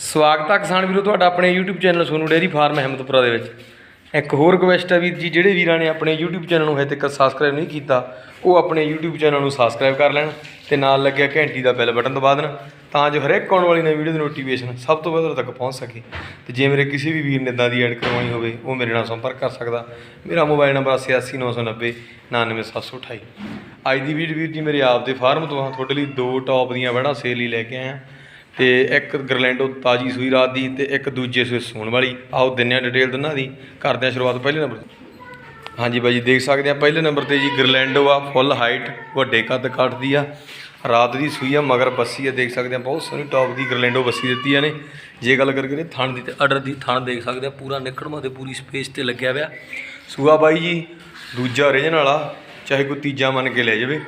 ਸਵਾਗਤ ਹੈ ਕਿਸਾਨ ਵੀਰੋ, ਤੁਹਾਡਾ ਆਪਣੇ YouTube channel Sonu dairy farm Ahmadpura ਦੇ ਵਿੱਚ। ਇੱਕ ਹੋਰ ਰਿਕਵੈਸਟ ਹੈ ਵੀਰ ਜੀ, ਜਿਹੜੇ ਵੀਰਾਂ ਨੇ ਆਪਣੇ YouTube ਚੈਨਲ ਨੂੰ ਹਜੇ ਤੱਕ ਸਬਸਕ੍ਰਾਈਬ ਨਹੀਂ ਕੀਤਾ, ਉਹ ਆਪਣੇ YouTube ਚੈਨਲ ਨੂੰ ਸਬਸਕ੍ਰਾਈਬ ਕਰ ਲੈਣ ਤੇ ਨਾਲ ਲੱਗਿਆ ਘੰਟੀ ਦਾ ਬੈਲ ਬਟਨ ਦਬਾ ਦੇਣ, ਤਾਂ ਜੋ ਹਰੇਕ ਆਉਣ ਵਾਲੀ ਨਵੀਂ ਵੀਡੀਓ ਦੀ ਨੋਟੀਫਿਕੇਸ਼ਨ ਸਭ ਤੋਂ ਪਹਿਲਾਂ ਤੱਕ ਪਹੁੰਚ ਸਕੇ। ਤੇ ਜੇ ਮੇਰੇ ਕਿਸੇ ਵੀ ਵੀਰ ਨੇ ਇਦਾਂ ਦੀ ਐਡ ਕਰਵਾਉਣੀ ਹੋਵੇ, ਉਹ ਮੇਰੇ ਨਾਲ ਸੰਪਰਕ ਕਰ ਸਕਦਾ। ਮੇਰਾ ਮੋਬਾਈਲ ਨੰਬਰ 86990 99728 ਅੱਜ ਦੀ ਵੀਡੀਓ ਵੀਰ ਜੀ, ਮੇਰੇ ਆਪ ਦੇ ਫਾਰਮ ਤੋਂ ਹਾਂ, ਤੁਹਾਡੇ ਲਈ ਦੋ ਟੌਪ ਦੀਆਂ ਵੜਾ ਸੇਲ ਲਈ ਲੈ ਕੇ ਆਇਆ। ਤੇ ਇੱਕ ਗਰਲੈਂਡੋ ਤਾਜੀ ਸੂਈ ਰਾਤ ਦੀ ਤੇ ਇੱਕ ਦੂਜੇ ਸੂਈ ਸੂਣ ਵਾਲੀ। ਆਓ ਦਿੰਨੇ ਆ ਡਿਟੇਲ ਦੋਨਾਂ ਦੀ। ਕਰਦੇ ਆ ਸ਼ੁਰੂਆਤ ਪਹਿਲੇ ਨੰਬਰ ਤੋਂ। ਹਾਂਜੀ ਬਾਈ ਜੀ, ਦੇਖ ਸਕਦੇ ਆ ਪਹਿਲੇ ਨੰਬਰ ਤੇ ਜੀ ਗਰਲੈਂਡੋ ਆ ਫੁੱਲ ਹਾਈਟ ਵੱਡੇ ਕੱਦ ਕੱਟਦੀ ਆ। ਰਾਤ ਦੀ ਸੂਈ ਆ, ਮਗਰ ਬੱਸੀ ਆ, ਦੇਖ ਸਕਦੇ ਆ ਬਹੁਤ ਸੋਹਣੀ ਟੌਪ ਦੀ ਗਰਲੈਂਡੋ ਬੱਸੀ ਦਿੱਤੀ ਆ ਨੇ ਜੇ ਗੱਲ ਕਰ ਕਰੀਏ ਥਣ ਦੀ ਤੇ ਆਰਡਰ ਦੀ ਥਣ ਦੇਖ ਸਕਦੇ ਆ ਪੂਰਾ ਨਿਕੜਮਾ ਤੇ ਪੂਰੀ ਸਪੇਸ ਤੇ ਲੱਗਿਆ ਹੋਇਆ। ਸੂਆ ਬਾਈ ਜੀ, ਦੂਜਾ ਰੀਜਨ ਵਾਲਾ ਚਾਹੇ ਕੋਈ ਤੀਜਾ ਮੰਨ ਕੇ ਲੈ ਜਾਵੇ।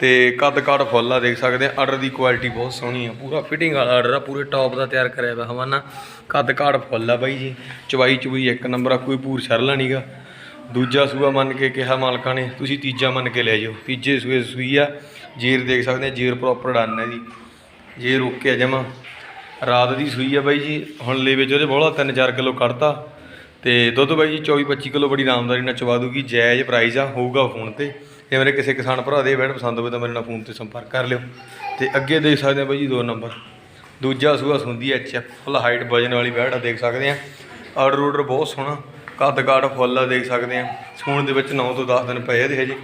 ਤੇ ਕੱਦ ਕਾਠ ਫੁੱਲ ਆ, ਦੇਖ ਸਕਦੇ ਆ ਆਰਡਰ ਦੀ ਕੁਆਲਿਟੀ ਬਹੁਤ ਸੋਹਣੀ ਆ। ਪੂਰਾ ਫਿਟਿੰਗ ਵਾਲਾ ਆਰਡਰ ਆ, ਪੂਰੇ ਟੌਪ ਦਾ ਤਿਆਰ ਕਰਿਆ ਹੋਇਆ ਹਵਾਨਾ। ਕੱਦ ਕਾਠ ਫੁੱਲ ਆ ਬਾਈ ਜੀ। ਚਵਾਈ ਚੁਈ ਇੱਕ ਨੰਬਰ ਆ, ਕੋਈ ਪੂਰ ਸ਼ਰਲਾ ਨਹੀਂਗਾ ਦੂਜਾ ਸੂਆ ਮੰਨ ਕੇ ਕਿਹਾ ਮਾਲਕਾਂ ਨੇ, ਤੁਸੀਂ ਤੀਜਾ ਮੰਨ ਕੇ ਲੈ ਜਾਓ। ਤੀਜੇ ਸੂਏ ਸੂਈ ਆ, ਜੀਰ ਦੇਖ ਸਕਦੇ ਆ, ਜੀਰ ਪ੍ਰੋਪਰ ਡਨ ਹੈ ਜੀ। ਜੀਰ ਓਕੇ ਜਮਾ। ਰਾਤ ਦੀ ਸੂਈ ਆ ਬਾਈ ਜੀ, ਹੁਣ ਲੈ ਵਿੱਚ ਉਹਦੇ ਬੋਲਾ 3-4 ਕਿਲੋ ਕੱਢਤਾ। ਤੇ ਦੁੱਧ ਬਾਈ ਜੀ 24-25 ਕਿਲੋ ਬੜੀ ਆਰਾਮਦਾਰੀ ਨਾਲ ਚਵਾ ਦੂਗੀ, ਜਾਇਜ਼ ਪ੍ਰਾਈਸ ਆ, ਹੋਊਗਾ ਫੋਨ ਤੇ। ਜੇ ਮੇਰੇ ਕਿਸੇ ਕਿਸਾਨ ਭਰਾ ਦੇ ਬੈਠ ਪਸੰਦ ਹੋਵੇ ਤਾਂ ਮੇਰੇ ਨਾਲ ਫੋਨ ਤੇ ਸੰਪਰਕ ਕਰ ਲਿਓ। ਤੇ ਅੱਗੇ ਦੇਖ ਸਕਦੇ ਆ ਬਾਈ ਜੀ ਦੋ ਨੰਬਰ। ਦੂਜਾ ਸੂਆ ਸੁੰਦੀ ਐਚ ਫੁੱਲ ਹਾਈਟ ਵਜਨ ਵਾਲੀ ਬੈਡ ਆ, ਦੇਖ ਸਕਦੇ ਆ। ਆਰਡਰ ਆਰਡਰ ਬਹੁਤ ਸੋਹਣਾ, ਕੱਦ ਕਾਠ ਫੁੱਲ ਆ, ਦੇਖ ਸਕਦੇ ਆ। ਸੂਣ ਦੇ ਵਿੱਚ 9 ਤੋਂ 10 ਦਿਨ ਪਏ ਇਹਦੇ ਹਜੇ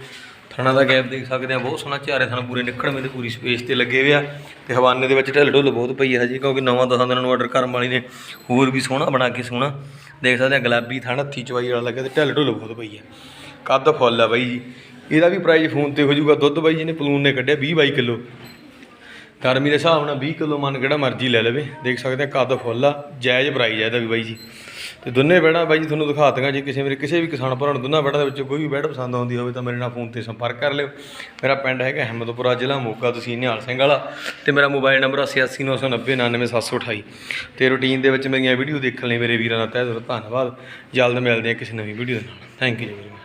ਥਣਾ ਦਾ ਗੈਪ ਦੇਖ ਸਕਦੇ ਆ, ਬਹੁਤ ਸੋਹਣਾ, ਚਾਰੇ ਥਣ ਪੂਰੇ ਨਿਕੜਵੇਂ ਤੇ ਪੂਰੀ ਸਪੇਸ ਤੇ ਲੱਗੇ ਹੋਏ ਆ। ਤੇ ਹਵਾਨੇ ਦੇ ਵਿੱਚ ਢਿੱਲ ਢੁੱਲ ਬਹੁਤ ਪਈ ਹੈ ਹਜੇ, ਕਿਉਂਕਿ ਨਵਾਂ ਦਸਾਂ ਦਿਨਾਂ ਨੂੰ ਆਰਡਰ ਕਰਨ ਵਾਲੀ ਨੇ ਹੋਰ ਵੀ ਸੋਹਣਾ ਬਣਾ ਕੇ ਸੋਹਣਾ ਦੇਖ ਸਕਦੇ ਆ ਗੁਲਾਬੀ ਥਣ, ਹੱਥੀ ਚਵਾਈ ਵਾਲਾ ਲੱਗਾ ਤੇ ਢਿੱਲ ਢੁੱਲ ਬਹੁਤ ਪਈ ਆ। ਕੱਦ ਫੁੱਲ ਆ ਬਾਈ ਜੀ। ਇਹਦਾ ਵੀ ਪ੍ਰਾਈਸ ਫੋਨ ਤੇ ਹੋ ਜਾਊਗਾ ਦੁੱਧ ਬਾਈ ਜੀ ਨੇ, ਪਲੂਨ ਨੇ ਕੱਢਿਆ 20 22 ਕਿਲੋ। ਗਰਮੀ ਦੇ ਹਿਸਾਬ ਨਾਲ 20 ਕਿਲੋ ਮਨ ਕਿਹੜਾ ਮਰਜ਼ੀ ਲੈ ਲਵੇ। ਦੇਖ ਸਕਦੇ ਆ ਕੱਦ ਫੁੱਲ ਆ, ਜਾਇਜ਼ ਪ੍ਰਾਈਸ ਆ ਇਹਦਾ ਵੀ ਬਾਈ ਜੀ। ਤੇ ਦੋਨੇ ਬੈੜਾਂ ਬਾਈ ਜੀ ਤੁਹਾਨੂੰ ਦਿਖਾ ਦਿੰਗਾ ਜੇ ਕਿਸੇ ਮੇਰੇ ਕਿਸੇ ਵੀ ਕਿਸਾਨ ਭਰਾ ਨੂੰ ਦੋਨਾਂ ਬੈੜਾਂ ਦੇ ਵਿੱਚੋਂ ਕੋਈ ਵੀ ਬੈੜ ਪਸੰਦ ਆਉਂਦੀ ਹੋਵੇ ਤਾਂ ਮੇਰੇ ਨਾਲ ਫੋਨ ਤੇ ਸੰਪਰਕ ਕਰ ਲਿਓ। ਮੇਰਾ ਪਿੰਡ ਹੈਗਾ ਅਹਿਮਦਪੁਰਾ ਜ਼ਿਲ੍ਹਾ, ਮੋਗਾ, ਤੁਸੀਂ ਨਿਹਾਲ ਸਿੰਘ ਵਾਲਾ। ਤੇ ਮੇਰਾ ਮੋਬਾਈਲ ਨੰਬਰ 8899099728 ਤੇ ਰੂਟੀਨ ਦੇ ਵਿੱਚ ਮੇਰੀਆਂ ਵੀਡੀਓ ਦੇਖਣ ਲਈ ਮੇਰੇ ਵੀਰਾਂ ਦਾ ਤਹਿ ਦਿਲੋਂ ਧੰਨਵਾਦ। ਜਲਦ ਮਿਲਦੇ ਹਾਂ ਕਿਸੇ ਨਵੀਂ ਵੀਡੀਓ ਦੇ ਨਾਲ। ਥੈਂਕ ਯੂ ਜੀ